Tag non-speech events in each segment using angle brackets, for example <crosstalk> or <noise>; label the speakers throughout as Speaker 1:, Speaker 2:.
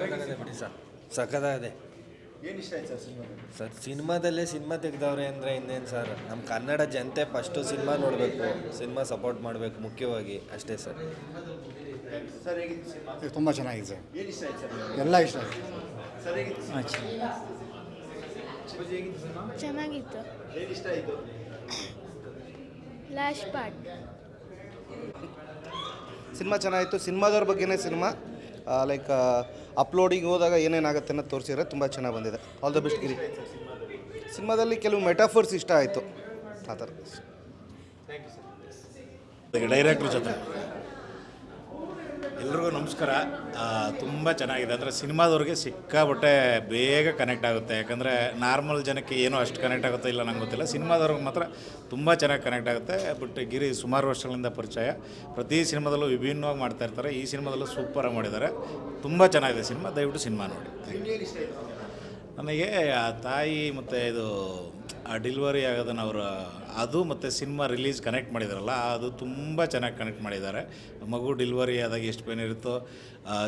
Speaker 1: ಸಖತ್ತಾಗಿದೆ ಬಿಡಿ ಸರ್. ಸಖತ್ತಾಗಿದೆ.
Speaker 2: ಏನು ಇಷ್ಟ ಆಯ್ತು ಸರ್ ಸಿನಿಮಾ
Speaker 1: ಸರ್ ಸಿನಿಮಾದಲ್ಲೇ ಸಿನಿಮಾ ತೆಗ್ದವ್ರೆ ಅಂದರೆ ಇನ್ನೇನು ಸರ್? ನಮ್ಮ ಕನ್ನಡ ಜನತೆ ಫಸ್ಟು ಸಿನಿಮಾ ನೋಡಬೇಕು ಸಿನಿಮಾ ಸಪೋರ್ಟ್ ಮಾಡಬೇಕು ಮುಖ್ಯವಾಗಿ ಅಷ್ಟೇ ಸರ್.
Speaker 2: ಸರ್ ಹೇಗಿತ್ತು ಸಿನಿಮಾ?
Speaker 3: ತುಂಬ ಚೆನ್ನಾಗಿದೆ ಸರ್.
Speaker 2: ಏನು ಇಷ್ಟ ಆಯ್ತು ಸರ್?
Speaker 3: ಎಲ್ಲ ಇಷ್ಟ ಆಗಿದೆ
Speaker 2: ಸರ್. ಹೇಗಿತ್ತು ಸಿನಿಮಾ? ಹೇಗಿತ್ತು ಸಿನಿಮಾ?
Speaker 4: ಚೆನ್ನಾಗಿತ್ತು.
Speaker 2: ಏನು ಇಷ್ಟ ಆಯಿತು?
Speaker 4: Last part.
Speaker 5: ಸಿನಿಮಾ ಚೆನ್ನಾಗಿತ್ತು. ಸಿನಿಮಾದವ್ರ ಬಗ್ಗೆನೇ ಸಿನಿಮಾ. ಲೈಕ್ ಅಪ್ಲೋಡಿಂಗ್ ಹೋದಾಗ ಏನೇನಾಗುತ್ತೆ ಅನ್ನೋದು ತೋರಿಸಿದ್ರೆ ತುಂಬ ಚೆನ್ನಾಗಿ ಬಂದಿದೆ. All the best Giri. ಸಿನಿಮಾದಲ್ಲಿ ಕೆಲವು ಮೆಟಾಫರ್ಸ್ ಇಷ್ಟ ಆಯಿತು. ಆ ಥರ.
Speaker 6: ಡೈರೆಕ್ಟ್ರ್ ಜೊತೆ. ಎಲ್ರಿಗೂ ನಮಸ್ಕಾರ. ತುಂಬ ಚೆನ್ನಾಗಿದೆ. ಅಂದರೆ ಸಿನಿಮಾದವ್ರಿಗೆ ಸಿಕ್ಕಾಬಟ್ಟೆ ಬೇಗ ಕನೆಕ್ಟ್ ಆಗುತ್ತೆ. ಯಾಕಂದರೆ ನಾರ್ಮಲ್ ಜನಕ್ಕೆ ಏನೂ ಅಷ್ಟು ಕನೆಕ್ಟ್ ಆಗುತ್ತೋ ಇಲ್ಲ ನಂಗೆ ಗೊತ್ತಿಲ್ಲ. ಸಿನಿಮಾದವ್ರಿಗೆ ಮಾತ್ರ ತುಂಬ ಚೆನ್ನಾಗಿ ಕನೆಕ್ಟ್ ಆಗುತ್ತೆ. ಬಟ್ ಗಿರಿ ಸುಮಾರು ವರ್ಷಗಳಿಂದ ಪರಿಚಯ. ಪ್ರತಿ ಸಿನಿಮಾದಲ್ಲೂ ವಿಭಿನ್ನವಾಗಿ ಮಾಡ್ತಾ ಇರ್ತಾರೆ. ಈ ಸಿನಿಮಾದಲ್ಲೂ ಸೂಪರಾಗಿ ಮಾಡಿದ್ದಾರೆ. ತುಂಬ ಚೆನ್ನಾಗಿದೆ ಸಿನಿಮಾ. ದಯವಿಟ್ಟು ಸಿನಿಮಾ ನೋಡಿ.
Speaker 2: ಥ್ಯಾಂಕ್ ಆಯಿತು
Speaker 6: ನನಗೆ ಆ ತಾಯಿ ಮತ್ತು ಇದು ಆ ಡಿಲ್ವರಿ ಆಗೋದನ್ನು ಅವರು ಅದು ಮತ್ತು ಸಿನಿಮಾ ರಿಲೀಸ್ ಕನೆಕ್ಟ್ ಮಾಡಿದಾರಲ್ಲ ಅದು ತುಂಬ ಚೆನ್ನಾಗಿ ಕನೆಕ್ಟ್ ಮಾಡಿದ್ದಾರೆ. ಮಗು ಡಿಲ್ವರಿ ಆದಾಗ ಎಷ್ಟು ಪೇನ್ ಇರುತ್ತೋ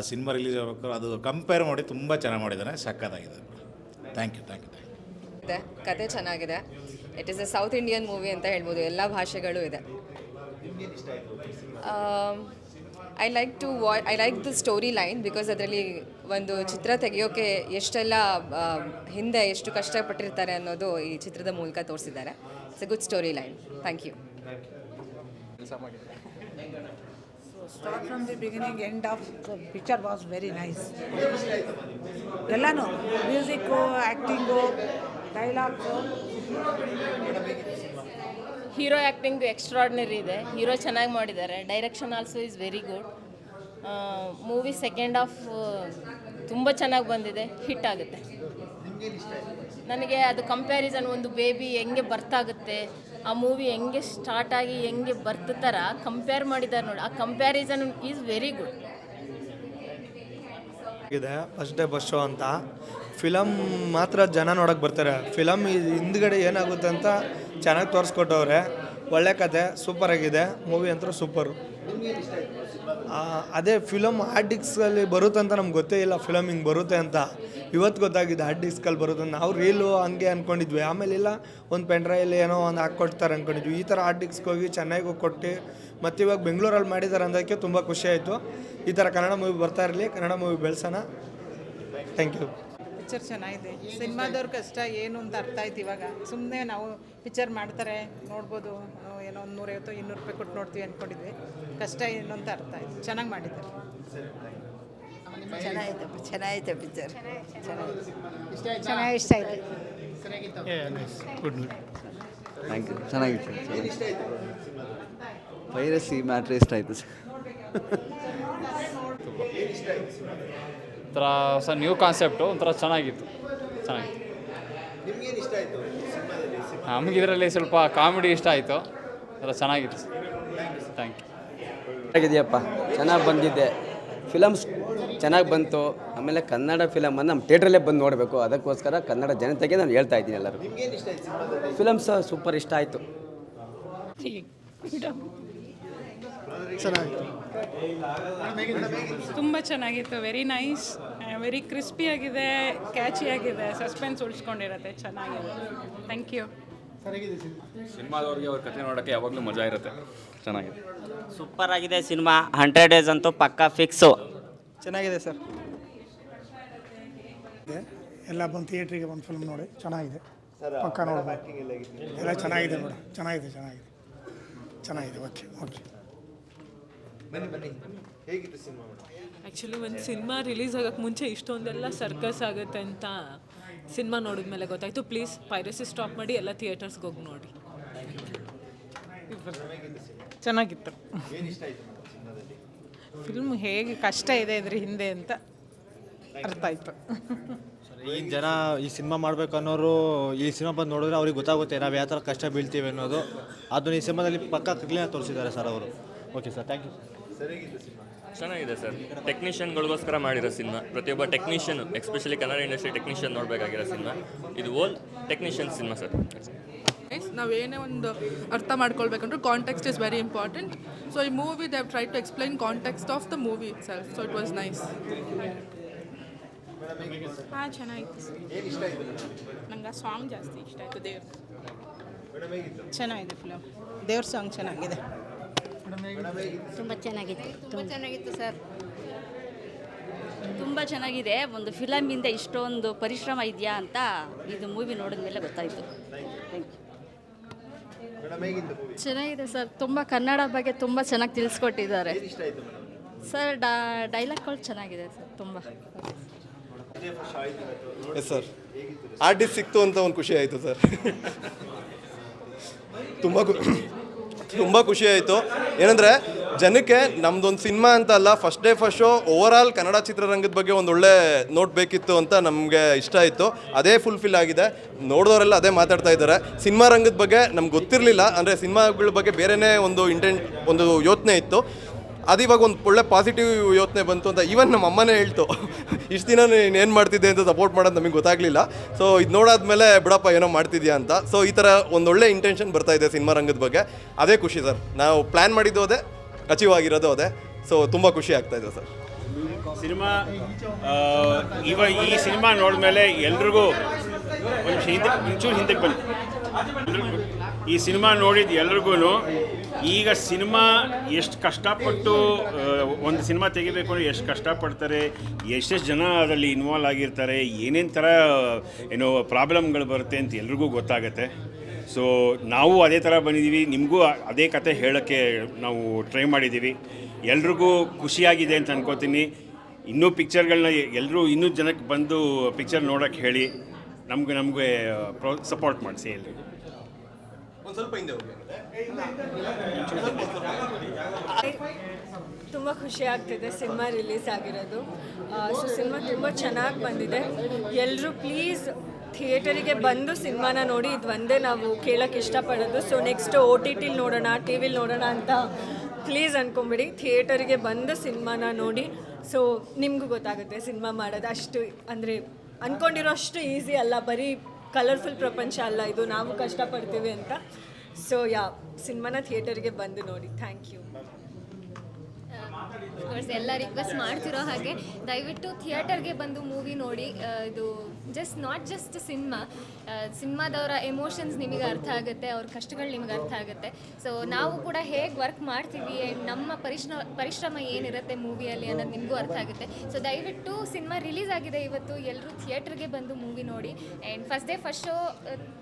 Speaker 6: ಸಿನಿಮಾ ರಿಲೀಸ್ ಆಗಬೇಕು ಅದು ಕಂಪೇರ್ ಮಾಡಿ ತುಂಬ ಚೆನ್ನಾಗಿ ಮಾಡಿದ್ದಾರೆ ಸಕ್ಕತ್ತಾಗಿದೆ thank you thank you thank you
Speaker 7: ಕತೆ ಚೆನ್ನಾಗಿದೆ. It is a south Indian movie ಅಂತ ಹೇಳ್ಬೋದು ಎಲ್ಲ ಭಾಷೆಗಳು ಇದೆ. ಐ ಲೈಕ್ ಟು ವಾ I like the story line because ಅದರಲ್ಲಿ ಒಂದು ಚಿತ್ರ ತೆಗೆಯೋಕೆ ಎಷ್ಟೆಲ್ಲ ಹಿಂದೆ ಎಷ್ಟು ಕಷ್ಟಪಟ್ಟಿರ್ತಾರೆ ಅನ್ನೋದು ಈ ಚಿತ್ರದ ಮೂಲಕ ತೋರಿಸಿದ್ದಾರೆ. It's a good story line thank you
Speaker 8: start from the beginning end of picture was very nice ಎಲ್ಲನೂ music acting dialogues
Speaker 9: hero acting extraordinary ಇದೆ. ಹೀರೋ ಚೆನ್ನಾಗಿ ಮಾಡಿದ್ದಾರೆ. Direction also is very good. Movie second half ತುಂಬ ಚೆನ್ನಾಗಿ ಬಂದಿದೆ. Hit ಆಗುತ್ತೆ. ನನಗೆ ಅದು ಕಂಪ್ಯಾರಿಸನ್ ಒಂದು ಬೇಬಿ ಹೆಂಗೆ ಬರ್ತಾಗುತ್ತೆ, ಆ ಮೂವಿ ಹೆಂಗೆ ಸ್ಟಾರ್ಟ್ ಆಗಿ ಹೆಂಗೆ ಬರ್ತ ಥರ ಕಂಪೇರ್ ಮಾಡಿದ್ದಾರೆ ನೋಡಿ. ಆ ಕಂಪ್ಯಾರಿಸನ್ ಈಸ್ ವೆರಿ ಗುಡ್.
Speaker 10: ಇದೆ ಫಸ್ಟ್ ಡೇ ಬಸ್ ಶೋ ಅಂತ. ಫಿಲಮ್ ಮಾತ್ರ ಜನ ನೋಡೋಕೆ ಬರ್ತಾರೆ. ಫಿಲಮ್ ಹಿಂದ್ಗಡೆ ಏನಾಗುತ್ತೆ ಅಂತ ಚೆನ್ನಾಗಿ ತೋರಿಸ್ಕೊಟ್ಟವ್ರೆ. ಒಳ್ಳೆ ಕತೆ ಸೂಪರ್ ಆಗಿದೆ. ಮೂವಿ ಅಂತೂ ಸೂಪರು ಅದೇ ಫಿಲಮ್ ಹಾರ್ಡ್ ಡಿಸ್ಕಲ್ಲಿ ಬರುತ್ತೆ ಅಂತ ನಮ್ಗೆ ಗೊತ್ತೇ ಇಲ್ಲ. ಫಿಲಮ್ ಹಿಂಗೆ ಬರುತ್ತೆ ಅಂತ. ಇವತ್ತು ಗೊತ್ತಾಗಿದೆ ಹಾರ್ಡ್ ಡಿಸ್ಕಲ್ಲಿ ಬರುತ್ತೆ ನಾವು ರೀಲು ಹಂಗೆ ಅಂದ್ಕೊಂಡಿದ್ವಿ ಆಮೇಲೆ ಇಲ್ಲ, ಒಂದು ಪೆನ್ಡ್ರೈವಲ್ಲಿ ಏನೋ ಒಂದು ಹಾಕ್ಕೊಡ್ತಾರೆ ಅಂದ್ಕೊಂಡಿದ್ವಿ ಈ ಥರ ಹಾರ್ಡ್ ಡಿಸ್ಕ್ ಹೋಗಿ ಚೆನ್ನಾಗಿ ಕೊಟ್ಟು, ಮತ್ತು ಇವಾಗ ಬೆಂಗಳೂರಲ್ಲಿ ಮಾಡಿದ್ದಾರೆ ಅಂದಕ್ಕೆ ತುಂಬ ಖುಷಿ ಆಯಿತು. ಈ ಥರ ಕನ್ನಡ ಮೂವಿ ಬರ್ತಾ ಇರಲಿ. ಕನ್ನಡ ಮೂವಿ ಬೆಳೆಸೋಣ. ಥ್ಯಾಂಕ್ ಯು
Speaker 8: ಪಿಕ್ಚರ್ ಚೆನ್ನಾಗಿದೆ. ಸಿನಿಮಾದವ್ರ ಕಷ್ಟ ಏನು ಅಂತ ಅರ್ಥ ಆಯ್ತು ಇವಾಗ. ಸುಮ್ಮನೆ ನಾವು ಪಿಕ್ಚರ್ ಮಾಡ್ತಾರೆ ನೋಡ್ಬೋದು ನಾವು ಏನೋ ಒಂದು ನೂರೈವತ್ತು ಇನ್ನೂರು ರೂಪಾಯಿ ಕೊಟ್ಟು ನೋಡ್ತೀವಿ ಅಂದ್ಕೊಂಡಿದ್ವಿ ಕಷ್ಟ ಏನು ಅಂತ ಅರ್ಥ ಆಯ್ತು. ಚೆನ್ನಾಗಿ ಮಾಡಿದ್ದಾರೆ.
Speaker 11: ಚೆನ್ನಾಗಿದೆ ಚೆನ್ನಾಗಿದೆ ಪಿಕ್ಚರ್.
Speaker 8: ಚೆನ್ನಾಗಿ ಇಷ್ಟ ಆಯಿತು.
Speaker 12: ಥ್ಯಾಂಕ್ ಯು ಚೆನ್ನಾಗಿತ್ತು ವೈರಸಿ ಮ್ಯಾಟ್ರ್ ಇಷ್ಟ ಆಯಿತು. <laughs> <laughs> ಸರ್
Speaker 13: ಒಂಥರ ಹೊಸ ನ್ಯೂ ಕಾನ್ಸೆಪ್ಟು ಒಂಥರ ಚೆನ್ನಾಗಿತ್ತು. ಚೆನ್ನಾಗಿತ್ತು.
Speaker 2: ನಮ್ಗೆ ಇಷ್ಟ ಆಯಿತು ಸಿನಿಮಾದಲ್ಲಿ
Speaker 13: ನಮಗೆ ಇದರಲ್ಲಿ ಸ್ವಲ್ಪ ಕಾಮಿಡಿ ಇಷ್ಟ ಆಯಿತು. ಒಂಥರ ಚೆನ್ನಾಗಿತ್ತು. ಥ್ಯಾಂಕ್ ಯು
Speaker 12: ಚೆನ್ನಾಗಿದೆಯಪ್ಪ. ಚೆನ್ನಾಗಿ ಬಂದಿದ್ದೆ. ಫಿಲಮ್ಸ್ ಚೆನ್ನಾಗಿ ಬಂತು. ಆಮೇಲೆ ಕನ್ನಡ ಫಿಲಮನ್ನು ನಮ್ಮ ಥಿಯೇಟ್ರಲ್ಲೇ ಬಂದು ನೋಡಬೇಕು. ಅದಕ್ಕೋಸ್ಕರ ಕನ್ನಡ ಜನತೆಗೆ ನಾನು ಹೇಳ್ತಾ ಇದ್ದೀನಿ ಎಲ್ಲರೂ
Speaker 2: ನಿಮ್ಗೇನು ಇಷ್ಟ ಆಯ್ತು. ಸಿನಿಮಾದಲ್ಲಿ
Speaker 12: ಫಿಲಮ್ಸ್ ಸೂಪರ್ ಇಷ್ಟ ಆಯಿತು
Speaker 8: ತುಂಬ ಚೆನ್ನಾಗಿತ್ತು. ವೆರಿ ನೈಸ್ ವೆರಿ ಕ್ರಿಸ್ಪಿ ಆಗಿದೆ ಕ್ಯಾಚಿ ಆಗಿದೆ. ಸಸ್ಪೆನ್ಸ್ ಉಳಿಸ್ಕೊಂಡಿರತ್ತೆ. ಚೆನ್ನಾಗಿದೆ. ಥ್ಯಾಂಕ್ ಯು
Speaker 13: ಸಿನಿಮಾದವ್ರಿಗೆ ಅವ್ರ ಕಥೆ ನೋಡೋಕ್ಕೆ ಯಾವಾಗಲೂ ಮಜಾ ಇರುತ್ತೆ. ಚೆನ್ನಾಗಿದೆ.
Speaker 11: ಸೂಪರ್ ಆಗಿದೆ ಸಿನಿಮಾ. ಹಂಡ್ರೆಡ್ ಡೇಸ್ ಅಂತೂ ಪಕ್ಕಾ ಫಿಕ್ಸು
Speaker 10: ಚೆನ್ನಾಗಿದೆ ಸರ್.
Speaker 3: ಎಲ್ಲ ಬಂದು ಥಿಯೇಟ್ರಿಗೆ ಬಂದು ಫಿಲ್ಮ್ ನೋಡಿ. ಚೆನ್ನಾಗಿದೆ.
Speaker 2: ಸರ್
Speaker 3: ಪಕ್ಕ.
Speaker 2: ಆ್ಯಕ್ಟಿಂಗ್ ಎಲ್ಲ
Speaker 3: ಚೆನ್ನಾಗಿದೆ ನೋಡಿ ಚೆನ್ನಾಗಿದೆ ಚೆನ್ನಾಗಿದೆ. ಚೆನ್ನಾಗಿದೆ. ಓಕೆ ಓಕೆ
Speaker 2: ಬನ್ನಿ ಬನ್ನಿ. ಹೇಗಿತ್ತು ಸಿನಿಮಾ
Speaker 9: ಆ್ಯಕ್ಚುಲಿ ಒಂದು ಸಿನಿಮಾ ರಿಲೀಸ್ ಆಗೋಕ್ಕೆ ಮುಂಚೆ ಇಷ್ಟೊಂದೆಲ್ಲ ಸರ್ಕಸ್ ಆಗುತ್ತೆ ಅಂತ ಸಿನಿಮಾ ನೋಡಿದ ಮೇಲೆ ಗೊತ್ತಾಯಿತು. ಪ್ಲೀಸ್ ಪೈರಸಿ ಸ್ಟಾಪ್ ಮಾಡಿ ಎಲ್ಲ ಥಿಯೇಟರ್ಸ್ಗೆ ಹೋಗಿ ನೋಡಿ.
Speaker 8: ಚೆನ್ನಾಗಿತ್ತು.
Speaker 2: ಏನು ಇಷ್ಟ ಆಯಿತು ಸಿನಿಮಾದಲ್ಲಿ?
Speaker 8: ಫಿಲ್ಮ್ ಹೇಗೆ ಕಷ್ಟ ಇದೆ ಇದ್ರ ಹಿಂದೆ ಅಂತ ಅರ್ಥ ಆಯಿತು.
Speaker 10: ಈ ಜನ ಈ ಸಿನಿಮಾ ಮಾಡಬೇಕು ಅನ್ನೋರು ಈ ಸಿನಿಮಾ ಬಂದು ನೋಡಿದ್ರೆ ಅವ್ರಿಗೆ ಗೊತ್ತಾಗುತ್ತೆ ನಾವು ಯಾವ ಥರ ಕಷ್ಟ ಬೀಳ್ತೀವಿ ಅನ್ನೋದು. ಅದನ್ನ ಈ ಸಿನಿಮಾದಲ್ಲಿ ಪಕ್ಕ ಕ್ಲೀನಾಗಿ ತೋರಿಸಿದ್ದಾರೆ ಸರ್ ಅವರು. ಓಕೆ ಸರ್ ಥ್ಯಾಂಕ್ ಯು
Speaker 13: ಚೆನ್ನಾಗಿದೆ ಸರ್. ಟೆಕ್ನಿಷಿಯನ್ಗಳಿಗೋಸ್ಕರ ಮಾಡಿರೋ ಸಿನಿಮಾ. ಪ್ರತಿಯೊಬ್ಬ technician especially Kannada industry technician ನೋಡಬೇಕಾಗಿರೋ cinema. ಇದು ಓಲ್ ಟೆಕ್ನಿಷಿಯನ್ ಸಿನಿಮಾ ಸರ್.
Speaker 9: ನಾವು ಏನೇ ಒಂದು ಅರ್ಥ ಮಾಡ್ಕೊಳ್ಬೇಕಂದ್ರೆ context is very important so ಈ movie they've try to explain context of the movie itself so it was nice
Speaker 8: ಹಾಂ ಚೆನ್ನಾಗಿತ್ತು ನಂಗೆ ಆ ಸಾಂಗ್ ಜಾಸ್ತಿ ಇಷ್ಟ ಆಯಿತು ದೇವ್ರ ಚೆನ್ನಾಗಿದೆ ಫಿಲಮ್ ದೇವ್ರ ಸಾಂಗ್ ಚೆನ್ನಾಗಿದೆ.
Speaker 14: ತುಂಬ ಚೆನ್ನಾಗಿತ್ತು ತುಂಬ ಚೆನ್ನಾಗಿತ್ತು ಸರ್. ತುಂಬ ಚೆನ್ನಾಗಿದೆ. ಒಂದು ಫಿಲಮಿಂದ ಇಷ್ಟೊಂದು ಪರಿಶ್ರಮ ಇದೆಯಾ ಅಂತ ಇದು ಮೂವಿ ನೋಡಿದ ಮೇಲೆ ಗೊತ್ತಾಯಿತು. ಚೆನ್ನಾಗಿದೆ ಸರ್. ತುಂಬ ಕನ್ನಡ ಬಗ್ಗೆ ತುಂಬ ಚೆನ್ನಾಗಿ ತಿಳಿಸ್ಕೊಟ್ಟಿದ್ದಾರೆ. ಸರ್ ಡೈಲಾಗ್ಗಳು ಚೆನ್ನಾಗಿದೆ ಸರ್ ತುಂಬ.
Speaker 10: ಎಸ್ ಸರ್ ಆರ್ಟಿಸ್ಟ್ ಸಿಕ್ತು ಅಂತ ಒಂದು ಖುಷಿ ಆಯಿತು ಸರ್ ತುಂಬ ತುಂಬ ಖುಷಿ ಆಯಿತು. ಏನಂದರೆ, ಜನಕ್ಕೆ ನಮ್ದೊಂದು ಸಿನಿಮಾ ಅಂತ ಅಲ್ಲ first day first show over Kannada ಚಿತ್ರರಂಗದ ಬಗ್ಗೆ ಒಂದು ಒಳ್ಳೆ ನೋಟ್ ಬೇಕಿತ್ತು ಅಂತ ನಮಗೆ ಇಷ್ಟ ಆಯಿತು. ಅದೇ ಫುಲ್ಫಿಲ್ ಆಗಿದೆ. ನೋಡಿದವರೆಲ್ಲ ಅದೇ ಮಾತಾಡ್ತಾ ಇದ್ದಾರೆ. ಸಿನಿಮಾ ರಂಗದ ಬಗ್ಗೆ ನಮ್ಗೆ ಗೊತ್ತಿರಲಿಲ್ಲ. ಅಂದರೆ ಸಿನಿಮಾಗಳ ಬಗ್ಗೆ ಬೇರೆಯೇ ಒಂದು ಇಂಟೆಂಟ್ ಒಂದು ಯೋಚನೆ ಇತ್ತು. ಅದು ಇವಾಗ ಒಂದು ಒಳ್ಳೆ ಪಾಸಿಟಿವ್ ಯೋಚನೆ ಬಂತು ಅಂತ ಈವನ್ ನಮ್ಮ ಅಮ್ಮನೇ ಹೇಳ್ತು. ಇಷ್ಟು ದಿನ ನೀನು ಏನು ಮಾಡ್ತಿದ್ದೆ ಅಂತ ಸಪೋರ್ಟ್ ಮಾಡೋದು ನಮಗೆ ಗೊತ್ತಾಗಲಿಲ್ಲ. ಸೊ ಇದು ನೋಡಾದ್ಮೇಲೆ ಬಿಡಪ್ಪ, ಏನೋ ಮಾಡ್ತಿದ್ಯಾ ಅಂತ. ಸೊ ಈ ಥರ ಒಂದೊಳ್ಳೆ ಇಂಟೆನ್ಷನ್ ಬರ್ತಾ ಇದೆ ಸಿನಿಮಾ ರಂಗದ ಬಗ್ಗೆ. ಅದೇ ಖುಷಿ ಸರ್. ನಾವು ಪ್ಲ್ಯಾನ್ ಮಾಡಿದ್ದು ಅದೇ, ಅಚೀವ್ ಆಗಿರೋದು ಅದೇ. ಸೊ ತುಂಬ ಖುಷಿ ಆಗ್ತಾ ಇದೆ ಸರ್.
Speaker 15: ಸಿನಿಮಾ ಇವಾಗ ಈ ಸಿನಿಮಾ ನೋಡಿದ್ಮೇಲೆ ಎಲ್ರಿಗೂ ಒಂದು ಹಿಂದೆ ಹಿಂದಕ್ಕೆ ಈ ಸಿನಿಮಾ ನೋಡಿದ ಎಲ್ರಿಗೂ ಈಗ ಸಿನಿಮಾ ಎಷ್ಟು ಕಷ್ಟಪಟ್ಟು ಒಂದು ಸಿನಿಮಾ ತೆಗಿಬೇಕು ಅಂದರೆ ಎಷ್ಟು ಕಷ್ಟಪಡ್ತಾರೆ, ಎಷ್ಟೆಷ್ಟು ಜನ ಅದರಲ್ಲಿ ಇನ್ವಾಲ್ವ್ ಆಗಿರ್ತಾರೆ, ಏನೇನು ಥರ ಏನೋ ಪ್ರಾಬ್ಲಮ್ಗಳು ಬರುತ್ತೆ ಅಂತ ಎಲ್ರಿಗೂ ಗೊತ್ತಾಗುತ್ತೆ. ಸೊ ನಾವು ಅದೇ ಥರ ಬಂದಿದ್ದೀವಿ ನಿಮಗೂ ಅದೇ ಕತೆ ಹೇಳೋಕ್ಕೆ ನಾವು ಟ್ರೈ ಮಾಡಿದ್ದೀವಿ ಎಲ್ರಿಗೂ ಖುಷಿಯಾಗಿದೆ ಅಂತ ಅನ್ಕೋತೀನಿ. ಇನ್ನೂ ಪಿಕ್ಚರ್ಗಳನ್ನ ಎಲ್ಲರೂ ಇನ್ನೂ ಜನಕ್ಕೆ ಬಂದು ಪಿಕ್ಚರ್ ನೋಡೋಕ್ಕೆ ಹೇಳಿ, ನಮಗೆ ನಮಗೆ ಪ್ರೊ ಸಪೋರ್ಟ್ ಮಾಡಿಸಿ ಎಲ್ರಿಗೂ.
Speaker 10: ಒಂದು ಸ್ವಲ್ಪ ಹಿಂದೆ
Speaker 14: ತುಂಬ ಖುಷಿ ಆಗ್ತಿದೆ ಸಿನಿಮಾ ರಿಲೀಸ್ ಆಗಿರೋದು. ಸೊ ಸಿನಿಮಾ ತುಂಬ ಚೆನ್ನಾಗಿ ಬಂದಿದೆ. ಎಲ್ಲರೂ ಪ್ಲೀಸ್ ಥಿಯೇಟರಿಗೆ ಬಂದು ಸಿನಿಮಾನ ನೋಡಿ, ಇದು ಒಂದೇ ನಾವು ಕೇಳೋಕ್ಕೆ ಇಷ್ಟಪಡೋದು. ಸೊ ನೆಕ್ಸ್ಟ್ ಓ ಟಿ ಟಿಲಿ ನೋಡೋಣ ಟಿ ವಿಲಿ ನೋಡೋಣ ಅಂತ ಪ್ಲೀಸ್ ಅಂದ್ಕೊಂಬಿಡಿ ಥಿಯೇಟರಿಗೆ ಬಂದು ಸಿನಿಮಾನ ನೋಡಿ. ಸೊ ನಿಮಗೂ ಗೊತ್ತಾಗುತ್ತೆ ಸಿನಿಮಾ ಮಾಡೋದು ಅಷ್ಟು, ಅಂದರೆ ಅಂದ್ಕೊಂಡಿರೋ ಅಷ್ಟು ಈಸಿ ಅಲ್ಲ, ಬರೀ ಕಲರ್ಫುಲ್ ಪ್ರಪಂಚ ಅಲ್ಲ, ಇದು ನಾವು ಕಷ್ಟಪಡ್ತೀವಿ ಅಂತ. ಸೊ ಯಾ ಸಿನಿಮಾನ ಥಿಯೇಟರ್ಗೆ ಬಂದು ನೋಡಿ. ಥ್ಯಾಂಕ್ ಯು
Speaker 16: ಎಲ್ಲ ರಿಕ್ವೆಸ್ಟ್ ಮಾಡ್ತಿರೋ ಹಾಗೆ. ದಯವಿಟ್ಟು ಥಿಯೇಟರ್ಗೆ ಬಂದು ಮೂವಿ ನೋಡಿ. ಇದು ಜಸ್ಟ್ ನಾಟ್ ಜಸ್ಟ್ ಸಿನಿಮಾ ಸಿನಿಮಾದವರ ಎಮೋಷನ್ಸ್ ನಿಮಗೆ ಅರ್ಥ ಆಗುತ್ತೆ, ಅವ್ರ ಕಷ್ಟಗಳು ನಿಮಗೆ ಅರ್ಥ ಆಗುತ್ತೆ. ಸೊ ನಾವು ಕೂಡ ಹೇಗೆ ವರ್ಕ್ ಮಾಡ್ತೀವಿ, ನಮ್ಮ ಪರಿಶ್ರಮ ಪರಿಶ್ರಮ ಏನಿರುತ್ತೆ ಮೂವಿಯಲ್ಲಿ ಅನ್ನೋದು ನಿಮಗೂ ಅರ್ಥ ಆಗುತ್ತೆ. ಸೊ ದಯವಿಟ್ಟು ಸಿನಿಮಾ ರಿಲೀಸ್ ಆಗಿದೆ ಇವತ್ತು ಎಲ್ಲರೂ ಥಿಯೇಟ್ರಿಗೆ ಬಂದು ಮೂವಿ ನೋಡಿ. And first day first show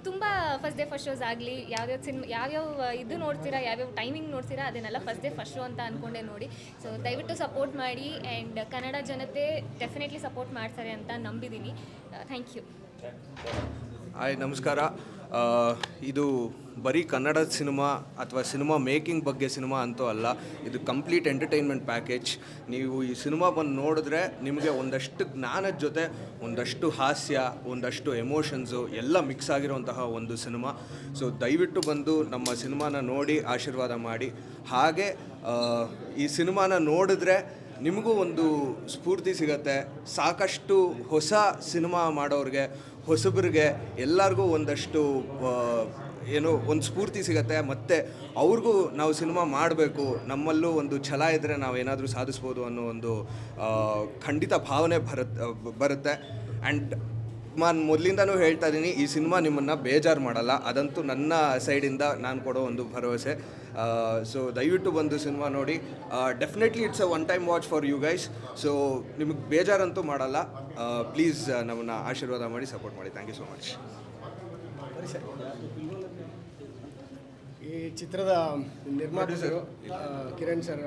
Speaker 16: ತುಂಬ ಫಸ್ಟ್ ಡೇ ಫಸ್ಟ್ ಶೋಸ್ ಆಗಲಿ, ಯಾವ್ಯಾವ ಸಿನಿಮಾ ಯಾವ್ಯಾವ ಇದು ನೋಡ್ತೀರಾ, ಯಾವ್ಯಾವ ಟೈಮಿಂಗ್ ನೋಡ್ತೀರಾ, ಅದನ್ನೆಲ್ಲ ಫಸ್ಟ್ ಡೇ ಫಸ್ಟ್ ಶೋ ಅಂತ ಅಂದ್ಕೊಂಡೆ ನೋಡಿ. ಸೊ ದಯವಿಟ್ಟು ಸಪೋರ್ಟ್ ಮಾಡಿ ಆ್ಯಂಡ್ ಕನ್ನಡ ಜನತೆ ಡೆಫಿನೆಟ್ಲಿ ಸಪೋರ್ಟ್ ಮಾಡ್ತಾರೆ ಅಂತ ನಂಬಿದ್ದೀನಿ ಥ್ಯಾಂಕ್ ಯು.
Speaker 17: ಹಾಯ್, ನಮಸ್ಕಾರ. ಇದು ಬರೀ ಕನ್ನಡ ಸಿನಿಮಾ ಅಥವಾ ಸಿನಿಮಾ ಮೇಕಿಂಗ್ ಬಗ್ಗೆ ಸಿನಿಮಾ ಅಂತೂ ಅಲ್ಲ, ಇದು ಕಂಪ್ಲೀಟ್ ಎಂಟರ್ಟೈನ್ಮೆಂಟ್ ಪ್ಯಾಕೇಜ್. ನೀವು ಈ ಸಿನಿಮಾ ಬಂದು ನೋಡಿದ್ರೆ ನಿಮಗೆ ಒಂದಷ್ಟು ಜ್ಞಾನದ ಜೊತೆ, ಒಂದಷ್ಟು ಹಾಸ್ಯ, ಒಂದಷ್ಟು ಎಮೋಷನ್ಸು ಎಲ್ಲ ಮಿಕ್ಸ್ ಆಗಿರುವಂತಹ ಒಂದು ಸಿನಿಮಾ. ಸೊ, ದಯವಿಟ್ಟು ಬಂದು ನಮ್ಮ ಸಿನಿಮಾನ ನೋಡಿ ಆಶೀರ್ವಾದ ಮಾಡಿ. ಹಾಗೆ ಈ ಸಿನಿಮಾನ ನೋಡಿದ್ರೆ ನಿಮಗೂ ಒಂದು ಸ್ಫೂರ್ತಿ ಸಿಗತ್ತೆ. ಸಾಕಷ್ಟು ಹೊಸ ಸಿನಿಮಾ ಮಾಡೋರಿಗೆ, ಹೊಸಬರಿಗೆ ಎಲ್ಲರಿಗೂ ಒಂದಷ್ಟು ಏನು ಒಂದು ಸ್ಫೂರ್ತಿ ಸಿಗತ್ತೆ. ಮತ್ತು ಅವ್ರಿಗೂ ನಾವು ಸಿನಿಮಾ ಮಾಡಬೇಕು, ನಮ್ಮಲ್ಲೂ ಒಂದು ಛಲ ಇದ್ದರೆ ನಾವು ಏನಾದರೂ ಸಾಧಿಸ್ಬೋದು ಅನ್ನೋ ಒಂದು ಖಂಡಿತ ಭಾವನೆ ಬರುತ್ತೆ ಬರುತ್ತೆ. ಆ್ಯಂಡ್ ನಾನು ಮೊದಲಿಂದನೂ ಹೇಳ್ತಾ ಇದ್ದೀನಿ ಈ ಸಿನಿಮಾ ನಿಮ್ಮನ್ನು ಬೇಜಾರು ಮಾಡಲ್ಲ. ಅದಂತೂ ನನ್ನ ಸೈಡಿಂದ ನಾನು ಕೊಡೋ ಒಂದು ಭರವಸೆ. ಸೊ ದಯವಿಟ್ಟು ಬಂದು ಸಿನಿಮಾ ನೋಡಿ. Definitely it's a one time watch for you guys so ನಿಮಗೆ ಬೇಜಾರಂತೂ ಮಾಡಲ್ಲ. ಪ್ಲೀಸ್ ನಮ್ಮನ್ನು ಆಶೀರ್ವಾದ ಮಾಡಿ ಸಪೋರ್ಟ್ ಮಾಡಿ. ಥ್ಯಾಂಕ್ ಯು ಸೊ ಮಚ್
Speaker 18: ಈ ಚಿತ್ರದ ನಿರ್ಮಾಪಕರು ಕಿರಣ್ ಸರ್,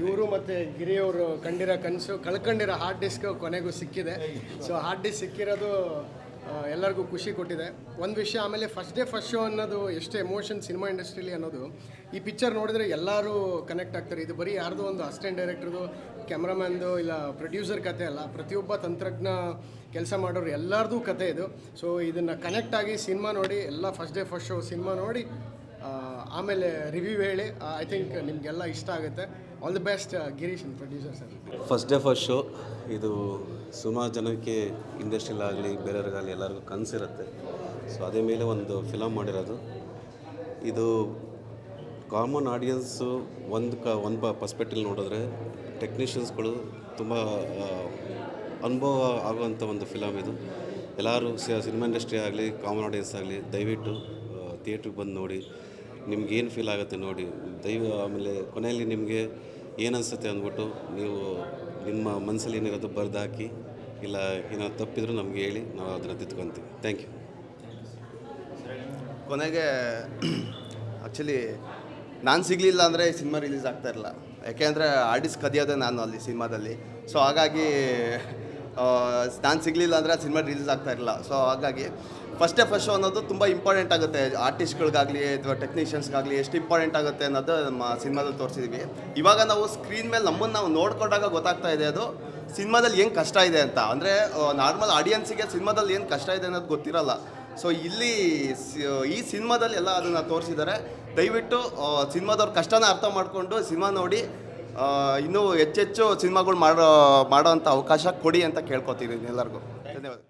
Speaker 18: ಇವರು ಮತ್ತು ಗಿರಿಯವರು ಕಂಡಿರೋ ಕನಸು, ಕಳ್ಕೊಂಡಿರೋ ಹಾರ್ಡ್ ಡಿಸ್ಕ್ ಕೊನೆಗೂ ಸಿಕ್ಕಿದೆ. ಸೊ ಹಾರ್ಡ್ ಡಿಸ್ಕ್ ಸಿಕ್ಕಿರೋದು ಎಲ್ಲರಿಗೂ ಖುಷಿ ಕೊಟ್ಟಿದೆ. ಒಂದು ವಿಷಯ, ಆಮೇಲೆ ಫಸ್ಟ್ ಡೇ ಫಸ್ಟ್ ಶೋ ಅನ್ನೋದು ಎಷ್ಟು ಎಮೋಷನ್ ಸಿನಿಮಾ ಇಂಡಸ್ಟ್ರಿಲಿ ಅನ್ನೋದು, ಈ ಪಿಕ್ಚರ್ ನೋಡಿದ್ರೆ ಎಲ್ಲರೂ ಕನೆಕ್ಟ್ ಆಗ್ತಾರೆ. ಇದು ಬರೀ ಯಾರ್ದೋ ಒಂದು ಅಸಿಸ್ಟೆಂಟ್ ಡೈರೆಕ್ಟರ್ದು ಕ್ಯಾಮ್ರಾಮ್ಯಾನ್ದು ಇಲ್ಲ ಪ್ರೊಡ್ಯೂಸರ್ ಕತೆ ಅಲ್ಲ, ಪ್ರತಿಯೊಬ್ಬ ತಂತ್ರಜ್ಞ ಕೆಲಸ ಮಾಡೋರು ಎಲ್ಲರದು ಕತೆ ಇದು. ಸೊ ಇದನ್ನು ಕನೆಕ್ಟ್ ಆಗಿ ಸಿನಿಮಾ ನೋಡಿ, ಎಲ್ಲ first day first show cinema ನೋಡಿ ಆಮೇಲೆ ರಿವ್ಯೂ ಹೇಳಿ ಐ ಥಿಂಕ್ ನಿಮಗೆಲ್ಲ ಇಷ್ಟ ಆಗುತ್ತೆ. All the best Girish producer sir
Speaker 19: first day first show ಇದು ಸುಮಾರು ಜನಕ್ಕೆ ಇಂಡಸ್ಟ್ರಿಲಾಗಲಿ ಬೇರೆಯವ್ರಿಗಾಗಲಿ ಎಲ್ಲರಿಗೂ ಕನಸಿರುತ್ತೆ ಸೊ ಅದೇ ಮೇಲೆ ಒಂದು ಫಿಲಮ್ ಮಾಡಿರೋದು. ಇದು ಕಾಮನ್ ಆಡಿಯನ್ಸು ಒಂದು ಕ, ಒಂದು ಪರ್ಸ್ಪೆಕ್ಟಿವ್ ನೋಡಿದ್ರೆ ಟೆಕ್ನಿಷಿಯನ್ಸ್ಗಳು ತುಂಬ ಅನುಭವ ಆಗುವಂಥ ಒಂದು ಫಿಲಮ್ ಇದು. ಎಲ್ಲರೂ ಸಿನಿಮಾ ಇಂಡಸ್ಟ್ರಿ ಆಗಲಿ ಕಾಮನ್ ಆಡಿಯನ್ಸ್ ಆಗಲಿ, ದಯವಿಟ್ಟು ಥಿಯೇಟ್ರಿಗೆ ಬಂದು ನೋಡಿ. ನಿಮ್ಗೆ ಏನು ಫೀಲ್ ಆಗುತ್ತೆ ನೋಡಿ. ದೈವ ಆಮೇಲೆ ಕೊನೆಯಲ್ಲಿ ನಿಮಗೆ ಏನನ್ಸುತ್ತೆ ಅಂದ್ಬಿಟ್ಟು ನೀವು ನಿಮ್ಮ ಮನಸ್ಸಲ್ಲಿ ಏನಿರೋದು ಬರೆದು ಹಾಕಿ ಇಲ್ಲ ಏನಾದ್ರು ತಪ್ಪಿದ್ರು ನಮಗೆ ಹೇಳಿ, ನಾವು ಅದನ್ನು ತಿದ್ಕೊತೀವಿ. ಥ್ಯಾಂಕ್ ಯು
Speaker 20: ಕೊನೆಗೆ ಆ್ಯಕ್ಚುಲಿ ನಾನು ಸಿಗಲಿಲ್ಲ ಅಂದರೆ ಸಿನಿಮಾ ರಿಲೀಸ್ ಆಗ್ತಾ ಇರಲ್ಲ. ಯಾಕೆಂದರೆ ಆರ್ಟಿಸ್ಟ್ ಕದಿಯೋದೆ ನಾನು ಅಲ್ಲಿ ಸಿನಿಮಾದಲ್ಲಿ. ಸೊ ಹಾಗಾಗಿ ನಾನು ಸಿಗಲಿಲ್ಲ ಅಂದರೆ ಸಿನಿಮಾ ರಿಲೀಸ್ ಆಗ್ತಾ ಇರಲಿಲ್ಲ ಸೊ ಹಾಗಾಗಿ ಫಸ್ಟೇ ಫಸ್ಟ್ ಅನ್ನೋದು ತುಂಬ ಇಂಪಾರ್ಟೆಂಟ್ ಆಗುತ್ತೆ. ಆರ್ಟಿಸ್ಟ್ಗಳಿಗಾಗಲಿ ಅಥವಾ ಟೆಕ್ನಿಷಿಯನ್ಸ್ಗಾಗಲಿ ಎಷ್ಟು ಇಂಪಾರ್ಟೆಂಟ್ ಆಗುತ್ತೆ ಅನ್ನೋದು ನಮ್ಮ ಸಿನಿಮಾದಲ್ಲಿ ತೋರಿಸಿದ್ವಿ. ಇವಾಗ ನಾವು ಸ್ಕ್ರೀನ್ ಮೇಲೆ ನಮ್ಮನ್ನು ನಾವು ನೋಡ್ಕೊಂಡಾಗ ಗೊತ್ತಾಗ್ತಾ ಇದೆ ಅದು ಸಿನಿಮಾದಲ್ಲಿ ಏನು ಕಷ್ಟ ಇದೆ ಅಂತ. ಅಂದರೆ ನಾರ್ಮಲ್ ಆಡಿಯನ್ಸಿಗೆ ಸಿನಿಮಾದಲ್ಲಿ ಏನು ಕಷ್ಟ ಇದೆ ಅನ್ನೋದು ಗೊತ್ತಿರಲ್ಲ. ಸೊ ಇಲ್ಲಿ ಈ ಸಿನಿಮಾದಲ್ಲಿ ಎಲ್ಲ ಅದನ್ನು ತೋರಿಸಿದ್ದಾರೆ. ದಯವಿಟ್ಟು ಸಿನಿಮಾದವ್ರ ಕಷ್ಟನ ಅರ್ಥ ಮಾಡಿಕೊಂಡು ಸಿನಿಮಾ ನೋಡಿ ಇನ್ನೂ ಹೆಚ್ಚೆಚ್ಚು ಸಿನಿಮಾಗಳು ಮಾಡೋ ಮಾಡೋ ಅಂಥ ಅವಕಾಶ ಕೊಡಿ ಅಂತ ಕೇಳ್ಕೊತೀನಿ ಎಲ್ಲರಿಗೂ. ಧನ್ಯವಾದ.